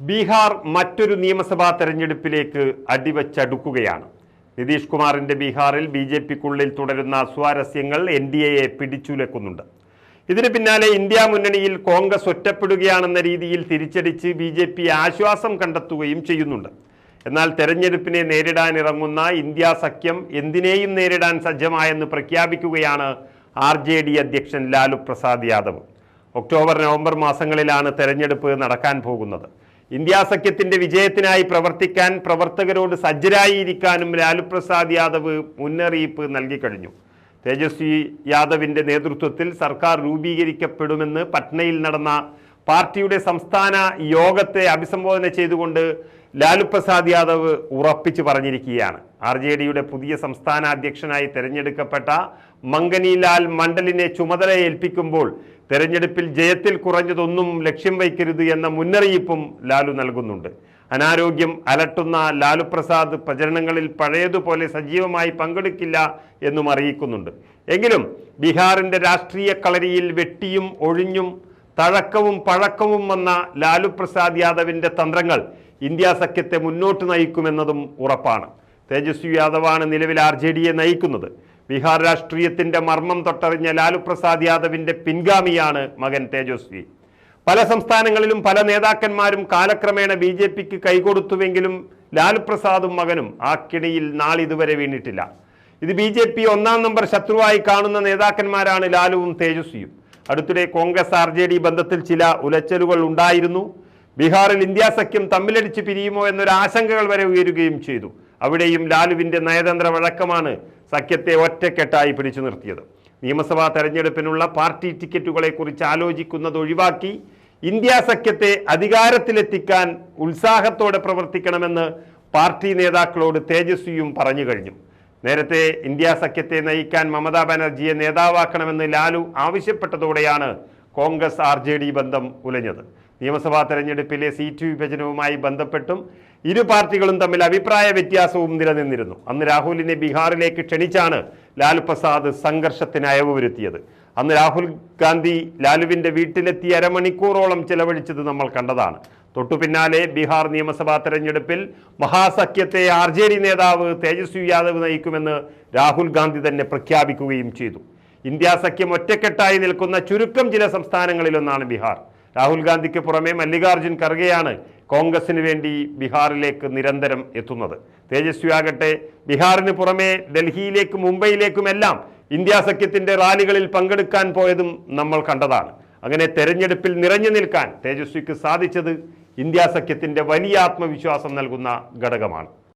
ബീഹാർ മറ്റൊരു നിയമസഭാ തെരഞ്ഞെടുപ്പിലേക്ക് അടിവച്ചടുക്കുകയാണ് നിതീഷ് കുമാറിന്റെ ബീഹാറിൽ ബി ജെ പിക്കുള്ളിൽ തുടരുന്ന സ്വാരസ്യങ്ങൾ എൻ ഡി എയെ പിടിച്ചുലക്കുന്നുണ്ട്. ഇതിന് പിന്നാലെ ഇന്ത്യ മുന്നണിയിൽ കോൺഗ്രസ് ഒറ്റപ്പെടുകയാണെന്ന രീതിയിൽ തിരിച്ചടിച്ച് ബി ജെ പി ആശ്വാസം കണ്ടെത്തുകയും ചെയ്യുന്നുണ്ട്. എന്നാൽ തെരഞ്ഞെടുപ്പിനെ നേരിടാനിറങ്ങുന്ന ഇന്ത്യ സഖ്യം എന്തിനേയും നേരിടാൻ സജ്ജമായെന്ന് പ്രഖ്യാപിക്കുകയാണ് ആർ ജെ ഡി അധ്യക്ഷൻ ലാലു പ്രസാദ് യാദവ്. ഒക്ടോബർ നവംബർ മാസങ്ങളിലാണ് തെരഞ്ഞെടുപ്പ് നടക്കാൻ പോകുന്നത്. ഇന്ത്യ സഖ്യത്തിന്റെ വിജയത്തിനായി പ്രവർത്തിക്കാൻ പ്രവർത്തകരോട് സജ്ജരായിരിക്കാനും ലാലു പ്രസാദ് യാദവ് മുന്നറിയിപ്പ് നൽകിക്കഴിഞ്ഞു തേജസ്വി യാദവിന്റെ നേതൃത്വത്തിൽ സർക്കാർ രൂപീകരിക്കപ്പെടുമെന്ന് പട്നയിൽ നടന്ന പാർട്ടിയുടെ സംസ്ഥാന യോഗത്തെ അഭിസംബോധന ചെയ്തുകൊണ്ട് ലാലു പ്രസാദ് യാദവ് ഉറപ്പിച്ചു പറഞ്ഞിരിക്കുകയാണ്. ആർ ജെ ഡിയുടെ പുതിയ സംസ്ഥാന അധ്യക്ഷനായി തെരഞ്ഞെടുക്കപ്പെട്ട മംഗനിലാൽ മണ്ഡലിനെ ചുമതല ഏൽപ്പിക്കുമ്പോൾ തെരഞ്ഞെടുപ്പിൽ ജയത്തിൽ കുറഞ്ഞതൊന്നും ലക്ഷ്യം വയ്ക്കരുത് എന്ന മുന്നറിയിപ്പും ലാലു നൽകുന്നുണ്ട്. അനാരോഗ്യം അലട്ടുന്ന ലാലു പ്രസാദ് പ്രചരണങ്ങളിൽ പഴയതുപോലെ സജീവമായി പങ്കെടുക്കില്ല എന്നും അറിയിക്കുന്നുണ്ട്. എങ്കിലും ബീഹാറിന്റെ രാഷ്ട്രീയ കളരിയിൽ വെട്ടിയും ഒഴിഞ്ഞും തഴക്കവും പഴക്കവും വന്ന ലാലു പ്രസാദ് യാദവിന്റെ തന്ത്രങ്ങൾ ഇന്ത്യ സഖ്യത്തെ മുന്നോട്ട് നയിക്കുമെന്നതും ഉറപ്പാണ്. തേജസ്വി യാദവാണ് നിലവിൽ ആർ ജെ ഡിയെ നയിക്കുന്നത്. ബീഹാർ രാഷ്ട്രീയത്തിന്റെ മർമ്മം തൊട്ടറിഞ്ഞ ലാലു പ്രസാദ് യാദവിന്റെ പിൻഗാമിയാണ് മകൻ തേജസ്വി. പല സംസ്ഥാനങ്ങളിലും പല നേതാക്കന്മാരും കാലക്രമേണ ബി ജെ പിക്ക് കൈകൊടുത്തുവെങ്കിലും ലാലു പ്രസാദും മകനും ആ കിണിയിൽ നാളിതുവരെ വീണിട്ടില്ല. ഇത് ബി ജെ പി ഒന്നാം നമ്പർ ശത്രുവായി കാണുന്ന നേതാക്കന്മാരാണ് ലാലുവും തേജസ്വിയും. അടുത്തിടെ കോൺഗ്രസ് ആർ ജെ ഡി ബന്ധത്തിൽ ചില ഉലച്ചലുകൾ ഉണ്ടായിരുന്നു. ബീഹാറിൽ ഇന്ത്യ സഖ്യം തമ്മിലടിച്ച് പിരിയുമോ എന്നൊരു ആശങ്കകൾ വരെ ഉയരുകയും ചെയ്തു. അവിടെയും ലാലുവിന്റെ നയതന്ത്ര വഴക്കമാണ് സഖ്യത്തെ ഒറ്റക്കെട്ടായി പിടിച്ചു നിർത്തിയത്. നിയമസഭാ തെരഞ്ഞെടുപ്പിനുള്ള പാർട്ടി ടിക്കറ്റുകളെ കുറിച്ച് ആലോചിക്കുന്നത് ഒഴിവാക്കി ഇന്ത്യ സഖ്യത്തെ അധികാരത്തിലെത്തിക്കാൻ ഉത്സാഹത്തോടെ പ്രവർത്തിക്കണമെന്ന് പാർട്ടി നേതാക്കളോട് തേജസ്വിയും പറഞ്ഞു കഴിഞ്ഞു. നേരത്തെ ഇന്ത്യ സഖ്യത്തെ നയിക്കാൻ മമതാ ബാനർജിയെ നേതാവാക്കണമെന്ന് ലാലു ആവശ്യപ്പെട്ടതോടെയാണ് കോൺഗ്രസ് ആർ ജെ ഡി ബന്ധം ഉലഞ്ഞത്. നിയമസഭാ തെരഞ്ഞെടുപ്പിലെ സീറ്റ് വിഭജനവുമായി ബന്ധപ്പെട്ടും ഇരു പാർട്ടികളും തമ്മിൽ അഭിപ്രായ വ്യത്യാസവും നിലനിന്നിരുന്നു. അന്ന് രാഹുലിനെ ബീഹാറിലേക്ക് ക്ഷണിച്ചാണ് ലാൽ പ്രസാദ് സംഘർഷത്തിന് അയവ് വരുത്തിയത് അന്ന് രാഹുൽ ഗാന്ധി ലാലുവിന്റെ വീട്ടിലെത്തി അരമണിക്കൂറോളം ചെലവഴിച്ചത് നമ്മൾ കണ്ടതാണ്. തൊട്ടു പിന്നാലെ ബീഹാർ നിയമസഭാ തെരഞ്ഞെടുപ്പിൽ മഹാസഖ്യത്തെ ആർ ജെ ഡി നേതാവ് തേജസ്വി യാദവ് നയിക്കുമെന്ന് രാഹുൽ ഗാന്ധി തന്നെ പ്രഖ്യാപിക്കുകയും ചെയ്തു. ഇന്ത്യ സഖ്യം ഒറ്റക്കെട്ടായി നിൽക്കുന്ന ചുരുക്കം ചില സംസ്ഥാനങ്ങളിലൊന്നാണ് ബീഹാർ. രാഹുൽ ഗാന്ധിക്ക് പുറമെ മല്ലികാർജുൻ ഖർഗെയാണ് കോൺഗ്രസിന് വേണ്ടി ബീഹാറിലേക്ക് നിരന്തരം എത്തുന്നത്. തേജസ്വി ആകട്ടെ ബീഹാറിന് പുറമെ ഡൽഹിയിലേക്കും മുംബൈയിലേക്കുമെല്ലാം ഇന്ത്യ സഖ്യത്തിന്റെ റാലികളിൽ പങ്കെടുക്കാൻ പോയതും നമ്മൾ കണ്ടതാണ്. അങ്ങനെ തെരഞ്ഞെടുപ്പിൽ നിറഞ്ഞു നിൽക്കാൻ തേജസ്വിക്ക് സാധിച്ചത് ഇന്ത്യ സഖ്യത്തിന്റെ വലിയ ആത്മവിശ്വാസം നൽകുന്ന ഘടകമാണ്.